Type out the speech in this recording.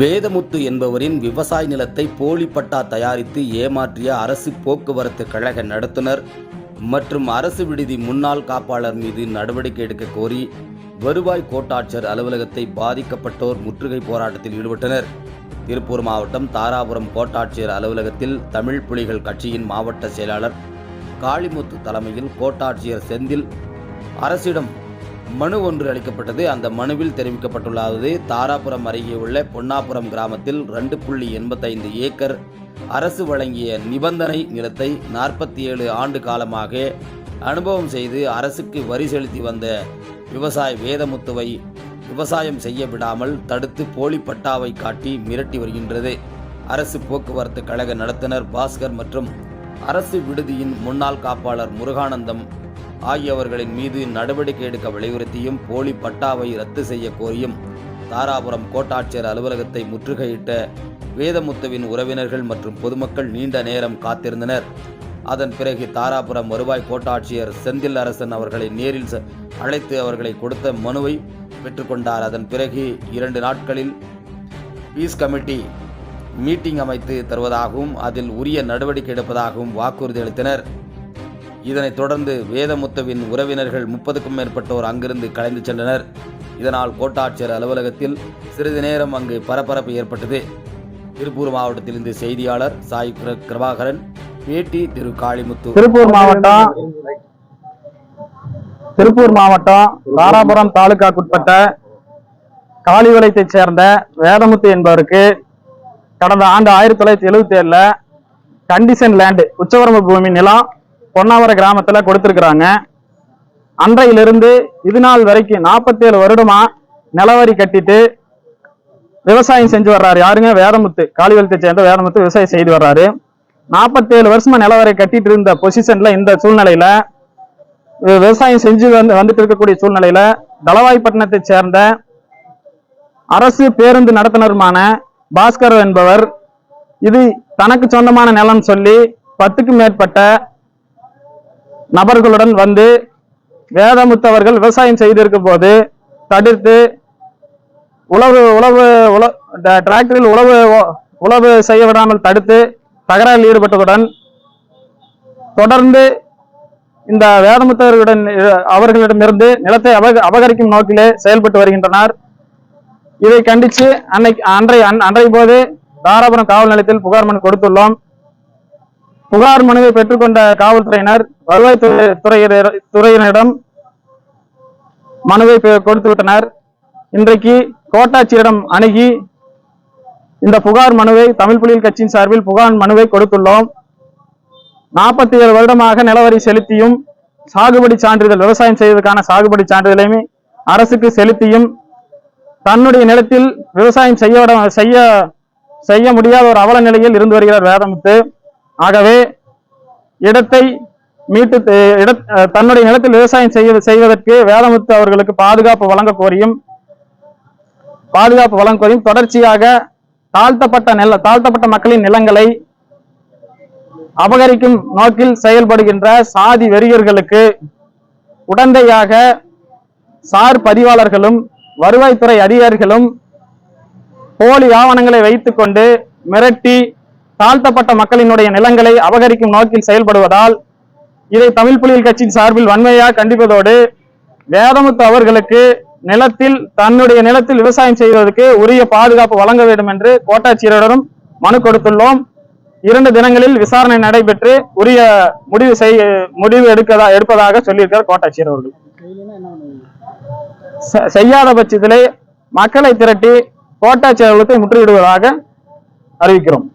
வேதமுத்து என்பவரின் விவசாய நிலத்தை போலி பட்டா தயாரித்து ஏமாற்றிய அரசு போக்குவரத்து கழக நடத்துனர். மற்றும் அரசு விடுதி முன்னாள் காப்பாளர் மீது நடவடிக்கை எடுக்க கோரி வருவாய் கோட்டாட்சியர் அலுவலகத்தை பாதிக்கப்பட்டோர் முற்றுகை போராட்டத்தில் ஈடுபட்டனர். திருப்பூர் மாவட்டம் தாராபுரம் கோட்டாட்சியர் அலுவலகத்தில் தமிழ் புலிகள் கட்சியின் மாவட்ட செயலாளர் காளிமுத்து தலைமையில் கோட்டாட்சியர் செந்தில் அரசிடம் மனு ஒன்று அளிக்கப்பட்டது. அந்த மனுவில் தெரிவிக்கப்பட்டுள்ளது தாராபுரம் அருகே உள்ள பொன்னாபுரம் கிராமத்தில் ரெண்டு புள்ளி எண்பத்தைந்து ஏக்கர் அரசு வழங்கிய நிபந்தனை நிலத்தை நாற்பத்தி ஏழு ஆண்டு காலமாக அனுபவம் செய்து அரசுக்கு வரி செலுத்தி வந்த விவசாய வேதமுத்துவை விவசாயம் செய்ய விடாமல் தடுத்து போலி பட்டாவை காட்டி மிரட்டி வருகின்றது. அரசு போக்குவரத்து கழக நடத்துனர் பாஸ்கர் மற்றும் அரசு விடுதியின் முன்னாள் காப்பாளர் முருகானந்தம் ஆகியவர்களின் மீது நடவடிக்கை எடுக்க வலியுறுத்தியும் போலி பட்டாவை ரத்து செய்ய கோரியும் தாராபுரம் கோட்டாட்சியர் அலுவலகத்தை முற்றுகையிட்ட வேதமுத்துவின் உறவினர்கள் மற்றும் பொதுமக்கள் நீண்ட நேரம் காத்திருந்தனர். அதன் பிறகு தாராபுரம் வருவாய் கோட்டாட்சியர் செந்தில் அரசன் அவர்களை நேரில் ச- அழைத்து அவர்களை கொடுத்த மனுவை பெற்றுக்கொண்டார். அதன் பிறகு இரண்டு நாட்களில் பீஸ் கமிட்டி மீட்டிங் அமைத்து தருவதாகவும் அதில் உரிய நடவடிக்கை எடுப்பதாகவும் வாக்குறுதி அளித்தனர். இதனைத் தொடர்ந்து வேதமுத்துவின் உறவினர்கள் முப்பதுக்கும் மேற்பட்டோர் அங்கிருந்து கலைந்து சென்றனர். இதனால் கோட்டாட்சியர் அலுவலகத்தில் சிறிது நேரம் அங்கு பரபரப்பு ஏற்பட்டது. திருப்பூர் மாவட்டத்திலிருந்து செய்தியாளர் சாய் கிர- கிருபாகரன் பேட்டி திரு. காளிமுத்து. திருப்பூர் மாவட்டம் திருப்பூர் மாவட்டம் தாராபுரம் தாலுகாக்குட்பட்ட காளிவளையத்தைச் சேர்ந்த வேதமுத்து என்பவருக்கு கடந்த ஆண்டு ஆயிரத்தி தொள்ளாயிரத்தி எழுபத்தி ஏழுல கண்டிஷன் லேண்டு உச்சவரம்பு பூமி நிலம் பொன்னாவர கிராமத்துல கொடுத்திருக்கிறாங்க. அன்றையிலிருந்து இது நாள் வரைக்கும் நாற்பத்தேழு வருடமா நிலவரி கட்டிட்டு விவசாயம் செஞ்சு வர்றாரு. யாருங்க? வேதமுத்து. காளிவளத்தை சேர்ந்த வேதமுத்து விவசாயம் செய்து வர்றாரு. நாற்பத்தேழு வருஷமா நிலவரை கட்டிட்டு இருந்த பொசிஷன்ல இந்த சூழ்நிலையில விவசாயம் செஞ்சு வந்து வந்துட்டு இருக்கக்கூடிய சூழ்நிலையில தளவாய்ப்பட்டினத்தை சேர்ந்த அரசு பேருந்து நடத்துனருமான பாஸ்கர் என்பவர் இது தனக்கு சொந்தமான நிலம் சொல்லி பத்துக்கும் மேற்பட்ட நபர்களுடன் வந்து வேதமுத்தவர்கள் விவசாயம் செய்திருக்கும் போது தடுத்து உழவு உழவு உழ ட- டிராக்டரில் உழவு உழவு செய்ய விடாமல் தடுத்து தகராறில் ஈடுபட்டதுடன் தொடர்ந்து இந்த வேதமுத்தவர்களுடன் அவர்களிடமிருந்து நிலத்தை அபக அபகரிக்கும் நோக்கிலே செயல்பட்டு வருகின்றனர். இதை கண்டித்து அன்னைக்கு அன்றை அன்- அன்றைய போது தாராபுரம் காவல் நிலையத்தில் புகார் மனு கொடுத்துள்ளோம். புகார் மனுவை பெற்றுக்கொண்ட காவல்துறையினர் வருவாய் துறை- துறையினர் துறையினரிடம் மனுவை பெ- கொடுத்து விட்டனர் இன்றைக்கு கோட்டாட்சியரிடம் அணுகி இந்த புகார் மனுவை தமிழ் புலிகள் கட்சியின் சார்பில் புகார் மனுவை கொடுத்துள்ளோம். நாற்பத்தி ஏழு வருடமாக நிலவரி செலுத்தியும் சாகுபடி சான்றிதழ் விவசாயம் செய்வதற்கான சாகுபடி சான்றிதழையும் அரசுக்கு செலுத்தியும் தன்னுடைய நிலத்தில் விவசாயம் செய்ய செய்ய செய்ய முடியாத ஒரு அவல நிலையில் இருந்து வருகிறார் வேதமுத்து. ஆகவே இடத்தை மீட்டு இட தன்னுடைய நிலத்தில் விவசாயம் செய்ய செய்வதற்கு வேதமுத்து அவர்களுக்கு பாதுகாப்பு வழங்க கோரியும் பாதுகாப்பு வழங்க கோரியும் தொடர்ச்சியாக தாழ்த்தப்பட்ட நில தாழ்த்தப்பட்ட மக்களின் நிலங்களை அபகரிக்கும் நோக்கில் செயல்படுகின்ற சாதி வெறியர்களுக்கு உடந்தையாக சார் பதிவாளர்களும் வருவாய்த்துறை அதிகாரிகளும் போலி ஆவணங்களை வைத்துக்கொண்டு மிரட்டி தாழ்த்தப்பட்ட மக்களினுடைய நிலங்களை அபகரிக்கும் நோக்கில் செயல்படுவதால் இதை தமிழ் புலிகள் கட்சியின் சார்பில் வன்மையாக கண்டிப்பதோடு வேதமுத்து அவர்களுக்கு நிலத்தில் தன்னுடைய நிலத்தில் விவசாயம் செய்வதற்கு உரிய பாதுகாப்பு வழங்க வேண்டும் என்று கோட்டாட்சியரிடம் மனு கொடுத்துள்ளோம். இரண்டு தினங்களில் விசாரணை நடைபெற்று உரிய முடிவு செய் முடிவு எடுக்கதா எடுப்பதாக சொல்லியிருக்கிறார் கோட்டாட்சியர் அவர்கள். செ- செய்யாத பட்சத்திலே மக்களை திரட்டி கோட்டாட்சியர்களுக்கு முற்றுகிடுவதாக அறிவிக்கிறோம்.